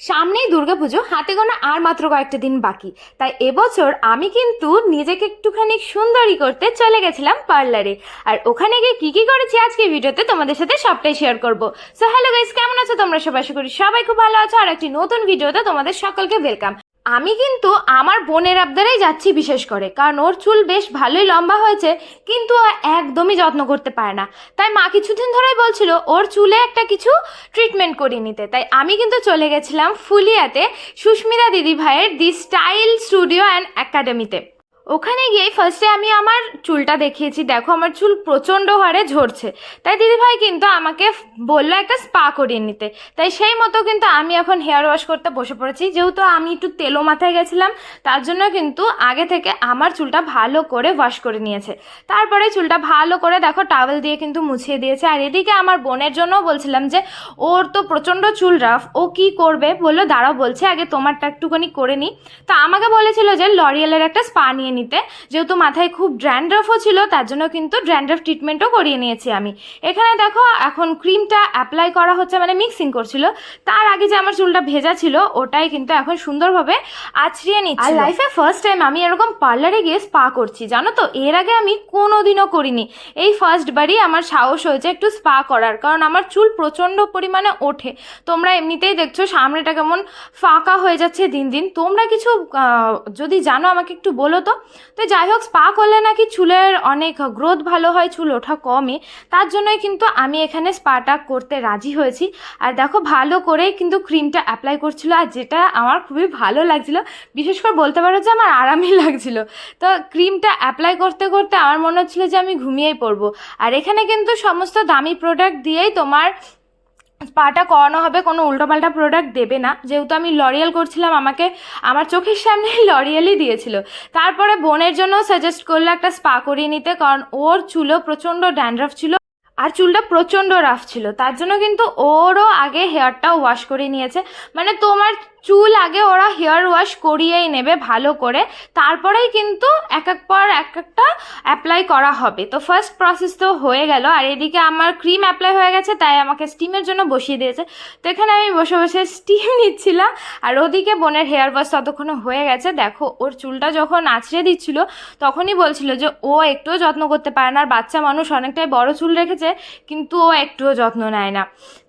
সামনেই দুর্গা পুজো হাতে গোনা আর মাত্র কয়েকটা দিন বাকি। তাই এবছর আমি কিন্তু নিজেকে একটুখানি সুন্দরী করতে চলে গেছিলাম পার্লারে। আর ওখানে গিয়ে কী কী করেছি আজকে ভিডিওতে তোমাদের সাথে সবটাই শেয়ার করব। সো হ্যালো গাইস কেমন আছো তোমরা সবাই? আশা করি সবাই খুব ভালো আছো। আর একটি নতুন ভিডিওতে তোমাদের সকলকে ওয়েলকাম আমি কিন্তু আমার বোনের আবদারেই যাচ্ছি বিশেষ করে, কারণ ওর চুল বেশ ভালোই লম্বা হয়েছে, কিন্তু ও একদমই যত্ন করতে পারে না। তাই মা কিছুদিন ধরেই বলছিল, ওর চুলে একটা কিছু ট্রিটমেন্ট করিয়ে নিতে। তাই আমি কিন্তু চলে গেছিলাম ফুলিয়াতে সুস্মিতা দিদি ভাইয়ের দি স্টাইল স্টুডিও অ্যান্ড একাডেমিতে ওখানে গিয়ে ফার্স্টে আমি আমার চুলটা দেখিয়েছি। দেখো, আমার চুল প্রচণ্ড হারে ঝরছে। তাই দিদিভাই কিন্তু আমাকে বলল একটা স্পা করিয়ে নিতে। তাই সেই মতো কিন্তু আমি এখন হেয়ার ওয়াশ করতে বসে পড়েছি। যেহেতু আমি একটু তেলো মাথায় গেছিলাম, তার জন্য কিন্তু আগে থেকে আমার চুলটা ভালো করে ওয়াশ করে নিয়েছে। তারপরে চুলটা ভালো করে দেখো টাওয়েল দিয়ে কিন্তু মুছিয়ে দিয়েছে। আর এদিকে আমার বোনের জন্যও বলছিলাম যে, ওর তো প্রচণ্ড চুল রাফ ও কি করবে? বলল, দাঁড়াও, বলছে আগে তোমারটা একটুখানি করে নিই তো আমাকে বলেছিল যে, লরিয়ালের একটা স্পা নিয়ে নিতে। যেহেতু মাথায় খুব ড্র্যান্ড্রফও ছিল তার জন্য কিন্তু ড্র্যান্ড্রফ ট্রিটমেন্টও করিয়ে নিয়েছি আমি। এখানে দেখো এখন ক্রিমটা অ্যাপ্লাই করা হচ্ছে মানে মিক্সিং করছিল। তার আগে যে আমার চুলটা ভেজা ছিল ওটাই কিন্তু এখন সুন্দরভাবে আছড়িয়ে নিচ্ছি আর লাইফে ফার্স্ট টাইম আমি এরকম পার্লারে গিয়ে স্পা করছি জানো তো? এর আগে আমি কোনোদিনও করিনি। এই ফার্স্ট বারই আমার সাহস হয়েছে একটু স্পা করার কারণ আমার চুল প্রচণ্ড পরিমাণে ওঠে। তোমরা এমনিতেই দেখছ সামনেটা কেমন ফাঁকা হয়ে যাচ্ছে দিন দিন। তোমরা কিছু যদি জানো আমাকে একটু বলো তো? তো যাই হোক স্পা করলে নাকি চুলের অনেক গ্রোথ ভালো হয়, চুল ওঠা কমে তার জন্যই কিন্তু আমি এখানে স্পাটা করতে রাজি হয়েছি। আর দেখো, ভালো করে কিন্তু ক্রিমটা অ্যাপ্লাই করছিল আর যেটা আমার খুবই ভালো লাগছিল। বিশেষ করে বলতে পারো যে আমার আরামই লাগছিল। তো ক্রিমটা অ্যাপ্লাই করতে করতে আমার মনে হচ্ছিল যে আমি ঘুমিয়েই পড়ব। আর এখানে কিন্তু সমস্ত দামি প্রোডাক্ট দিয়েই তোমার স্পাটা করানো হবে, কোনো উল্টোপাল্টা প্রোডাক্ট দেবে না। যেহেতু আমি লরিয়াল করছিলাম, আমাকে আমার চোখের সামনে লরিয়ালই দিয়েছিল। তারপরে বোনের জন্য সাজেস্ট করল একটা স্পা করিয়ে নিতে, কারণ ওর চুলও প্রচণ্ড ড্যান্ড্রাফ ছিল আর চুলটা প্রচণ্ড রাফ ছিল। তার জন্য কিন্তু ওরও আগে হেয়ারটাও ওয়াশ করে নিয়েছে। মানে তোমার চুল আগে ওরা হেয়ার ওয়াশ করিয়েই নেবে ভালো করে। তারপরেই কিন্তু এক এক পর এক একটা অ্যাপ্লাই করা হবে। তো ফার্স্ট প্রসেস তো হয়ে গেল, আর এদিকে আমার ক্রিম অ্যাপ্লাই হয়ে গেছে, তাই আমাকে স্টিমের জন্য বসিয়ে দিয়েছে। তো এখানে আমি বসে বসে স্টিম নিচ্ছিলাম, আর ওদিকে বোনের হেয়ার ওয়াশ ততক্ষণে হয়ে গেছে। দেখো, ওর চুলটা যখন আছড়ে দিচ্ছিল, তখনই বলছিল যে, ও একটুও যত্ন করতে পারে না, আর বাচ্চা মানুষ অনেকটাই বড় চুল রেখেছে, কিন্তু ও একটুও যত্ন নেয় না।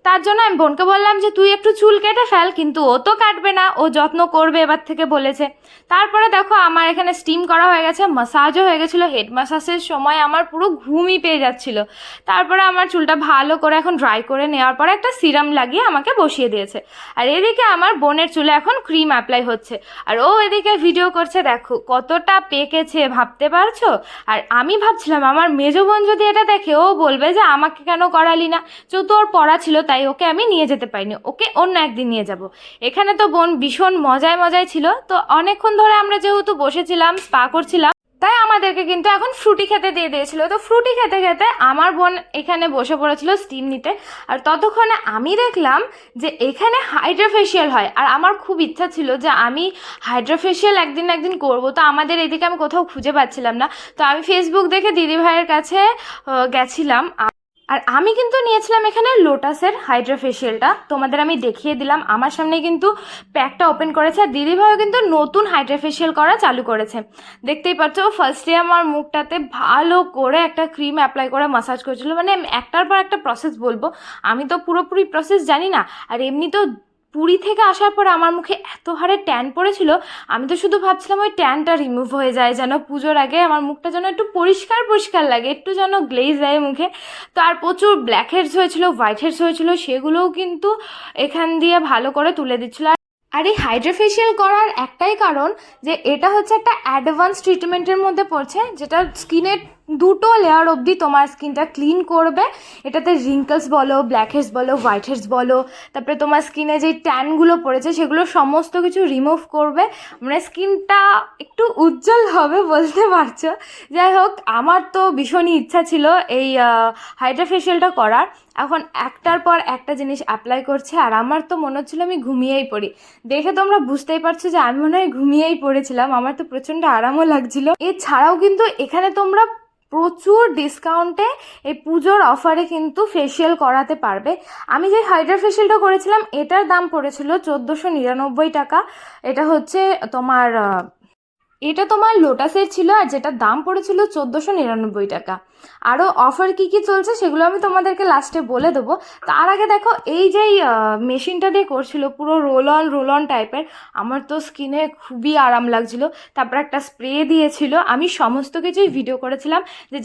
তার জন্য আমি বোনকে বললাম যে, তুই একটু চুল কেটে ফেল, কিন্তু ও তো কাটবে। না, ও যত্ন করবে এবার থেকে বলেছে। তারপরে দেখো আমার এখানে স্টিম করা হয়ে গেছে মাসাজও হয়ে গেছিল হেড মাসাজের সময় আমার পুরো ঘুমই পেয়ে যাচ্ছিল। তারপরে আমার চুলটা ভালো করে এখন ড্রাই করে নেওয়ার পরে একটা সিরাম লাগিয়ে আমাকে বসিয়ে দিয়েছে। আর এদিকে আমার বোনের চুলে এখন ক্রিম অ্যাপ্লাই হচ্ছে। আর ও এদিকে ভিডিও করছে, দেখো কতটা পেকেছে, ভাবতে পারছ? আর আমি ভাবছিলাম, আমার মেজো বোন যদি এটা দেখে, ও বলবে যে আমাকে কেন করালি না? যেহেতু ওর পড়া ছিল, তাই ওকে আমি নিয়ে যেতে পারিনি। ওকে অন্য একদিন নিয়ে যাব। এখানে তো বোন ভীষণ মজায় মজায় ছিল। তো অনেকক্ষণ ধরে আমরা যেহেতু বসেছিলাম, স্পা করছিলাম, তাই আমাদেরকে কিন্তু এখন ফ্রুটি খেতে দিয়ে দিয়েছিল। তো ফ্রুটি খেতে খেতে আমার বোন এখানে বসে পড়েছিল স্টিম নিতে। আর ততক্ষণে আমি দেখলাম যে এখানে হাইড্রোফেশিয়াল হয়। আর আমার খুব ইচ্ছা ছিল যে আমি হাইড্রোফেশিয়াল একদিন একদিন করব। তো আমাদের এদিকে আমি কোথাও খুঁজে পাচ্ছিলাম না। তো আমি ফেসবুক দেখে দিদি ভাইয়ের কাছে গেছিলাম। আর আমি কিন্তু নিয়েছিলাম এখানে লোটাসের হাইড্রোফেশিয়ালটা। তোমাদের আমি দেখিয়ে দিলাম। আমার সামনে কিন্তু প্যাকটা ওপেন করেছে আর দিদিভাইও কিন্তু নতুন হাইড্রোফেশিয়াল করা চালু করেছে। দেখতেই পাচ্ছ ফার্স্টে আমার মুখটাতে ভালো করে একটা ক্রিম অ্যাপ্লাই করে মাসাজ করেছিল। মানে একটার পর একটা প্রসেস বলব। আমি তো পুরোপুরি প্রসেস জানি না। আর এমনিতেও পুরী থেকে আসার পরে আমার মুখে এত হারে ট্যান পড়েছিল, আমি তো শুধু ভাবছিলাম ওই ট্যানটা রিমুভ হয়ে যায় যেন পুজোর আগে আমার মুখটা যেন একটু পরিষ্কার পরিষ্কার লাগে, একটু যেন গ্লেজ দেয় মুখে। তো আর প্রচুর ব্ল্যাক হেডস হয়েছিল হোয়াইট হেডস হয়েছিল, সেগুলোও কিন্তু এখান দিয়ে ভালো করে তুলে দিচ্ছিল। আর এই হাইড্রোফেশিয়াল করার একটাই কারণ যে এটা হচ্ছে একটা অ্যাডভান্স ট্রিটমেন্টের মধ্যে পড়ছে, যেটা স্কিনের দুটো লেয়ার অবধি তোমার স্কিনটা ক্লিন করবে। এটাতে রিঙ্কলস বলো ব্ল্যাক হেডস বলো হোয়াইট হেডস বলো, তারপরে তোমার স্কিনে যে ট্যানগুলো পড়েছে, সেগুলো সমস্ত কিছু রিমুভ করবে। মানে স্কিনটা একটু উজ্জ্বল হবে বলতে পারছ। যাই হোক, আমার তো ভীষণই ইচ্ছা ছিল এই হাইড্রোফেশিয়ালটা করার। এখন একটার পর একটা জিনিস অ্যাপ্লাই করছে আর আমার তো মনে হচ্ছিল আমি ঘুমিয়েই পড়ি। দেখে তোমরা বুঝতেই পারছ যে আমি মনে হয় ঘুমিয়েই পড়েছিলাম, আমার তো প্রচণ্ড আরামও লাগছিল। এছাড়াও কিন্তু এখানে তোমরা প্রচুর ডিসকাউন্টে এই পুজোর অফারে কিন্তু ফেসিয়াল করাতে পারবে। আমি যে হাইড্রা ফেসিয়ালটা করেছিলাম, এটার দাম পড়েছিল চোদ্দোশো নিরানব্বই টাকা। এটা হচ্ছে তোমার এটা তোমার লোটাসের ছিল আর যেটা দাম পড়েছিল চোদ্দোশো নিরানব্বই টাকা। আরও অফার কি কি চলছে সেগুলো আমি তোমাদেরকে লাস্টে বলে দেবো। তার আগে দেখো, এই যে মেশিনটা দিয়ে করছিল, পুরো রোল অন রোল অন টাইপের আমার তো স্কিনে খুবই আরাম লাগছিল। তারপর একটা স্প্রে দিয়েছিল। আমি সমস্ত কিছুই ভিডিও করেছিলাম যে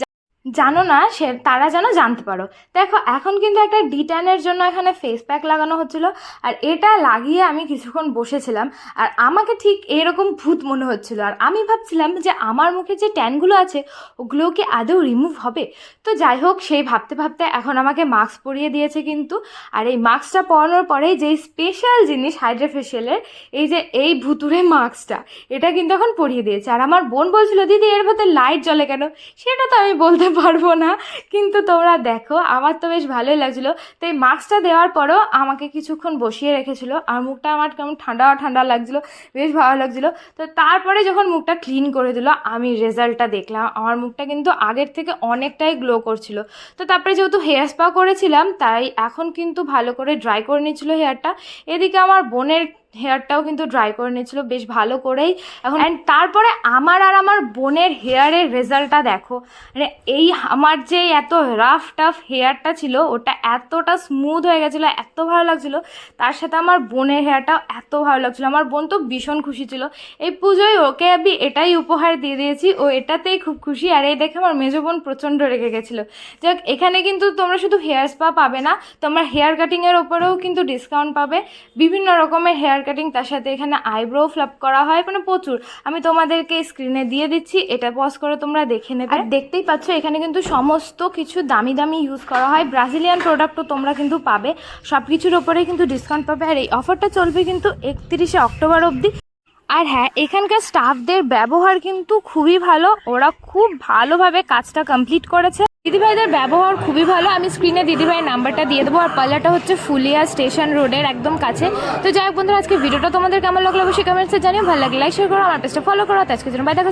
জানো না, সে, তারা যেন জানতে পারো। দেখো, এখন কিন্তু একটা ডিটানের জন্য এখানে ফেস প্যাক লাগানো হচ্ছিল, আর এটা লাগিয়ে আমি কিছুক্ষণ বসেছিলাম, আর আমাকে ঠিক এরকম ভূত মনে হচ্ছিল। আর আমি ভাবছিলাম যে আমার মুখে যে ট্যানগুলো আছে ওগুলো কি আদৌ রিমুভ হবে? তো যাই হোক, সেই ভাবতে ভাবতে এখন আমাকে মাস্ক পরিয়ে দিয়েছে কিন্তু, আর এই মাস্কটা পরানোর পরেই যে স্পেশাল জিনিস হাইড্রা ফেশিয়ালের এই যে এই ভুতুরে মাস্কটা এটা কিন্তু এখন পরিয়ে দিয়েছে। আর আমার বোন বলছিল, দিদি, এর ভেতরে লাইট জ্বলে কেন? সেটা তো আমি বলতে পারব না। কিন্তু তোমরা দেখো, আমার তো বেশ ভালোই লাগছিল। তো এই মাস্কটা দেওয়ার পরও আমাকে কিছুক্ষণ বসিয়ে রেখেছিলো আর মুখটা আমার কেমন ঠান্ডা ঠান্ডা লাগছিল, বেশ ভালো লাগছিল। তো তারপরে যখন মুখটা ক্লিন করে দিল, আমি রেজাল্টটা দেখলাম। আমার মুখটা কিন্তু আগের থেকে অনেকটাই গ্লো করছিল। তো তারপরে যেহেতু হেয়ার স্পা করেছিলাম, তাই এখন কিন্তু ভালো করে ড্রাই করে নিচ্ছিল হেয়ারটা এদিকে আমার বোনের হেয়ারটাও কিন্তু ড্রাই করে নিয়েছিল, বেশ ভালো করেই। এখন অ্যান্ড তারপরে আমার আর আমার বোনের হেয়ারের রেজাল্টটা দেখো। মানে এই আমার যে এত রাফ টাফ হেয়ারটা ছিল, ওটা এতটা স্মুথ হয়ে গেছিল, এত ভালো লাগছিল। তার সাথে আমার বোনের হেয়ারটাও এত ভালো লাগছিল। আমার বোন তো ভীষণ খুশি ছিল। এই পুজোয় ওকে আমি এটাই উপহার দিয়ে দিয়েছি, ও এটাতেই খুব খুশি। আর এই দেখে আমার মেজো বোন প্রচণ্ড রেগে গেছিল। যাক, এখানে কিন্তু তোমরা শুধু হেয়ার স্পা পাবে না, তোমরা হেয়ার কাটিংয়ের ওপরেও কিন্তু ডিসকাউন্ট পাবে। বিভিন্ন রকমের হেয়ার কাটিং তার সাথে এখানে আইব্রো ফ্লাপ করা হয় মানে প্রচুর। আমি তোমাদেরকে স্ক্রিনে দিয়ে দিচ্ছি, এটা পজ করে তোমরা দেখে নেবে। আর দেখতেই পাচ্ছ, এখানে কিন্তু সমস্ত কিছু দামি দামি ইউজ করা হয়। ব্রাজিলিয়ান প্রোডাক্টও তোমরা কিন্তু পাবে। সব কিছুর ওপরেই কিন্তু ডিসকাউন্ট পাবে। আর এই অফারটা চলবে কিন্তু একত্রিশে অক্টোবর অবধি। আর হ্যাঁ এখানকার স্টাফদের ব্যবহার কিন্তু খুবই ভালো। ওরা খুব ভালোভাবে কাজটা কমপ্লিট করেছে। দিদিভাইদের ব্যবহার খুবই ভালো। আমি স্ক্রিনে দিদিভাইয়ের নাম্বারটা দিয়ে দেবো। আর পার্লারটা হচ্ছে ফুলিয়া স্টেশন রোডের একদম কাছে। তো যাই হোক বন্ধুরা আজকে ভিডিওটা তোমাদের কেমন লাগল অবশ্যই কমেন্টসে জানিয়ে ভালো লাগলে লাইক শেয়ার করো, আমার পেজটা ফলো করো। আজকে জন্য বাই দেখা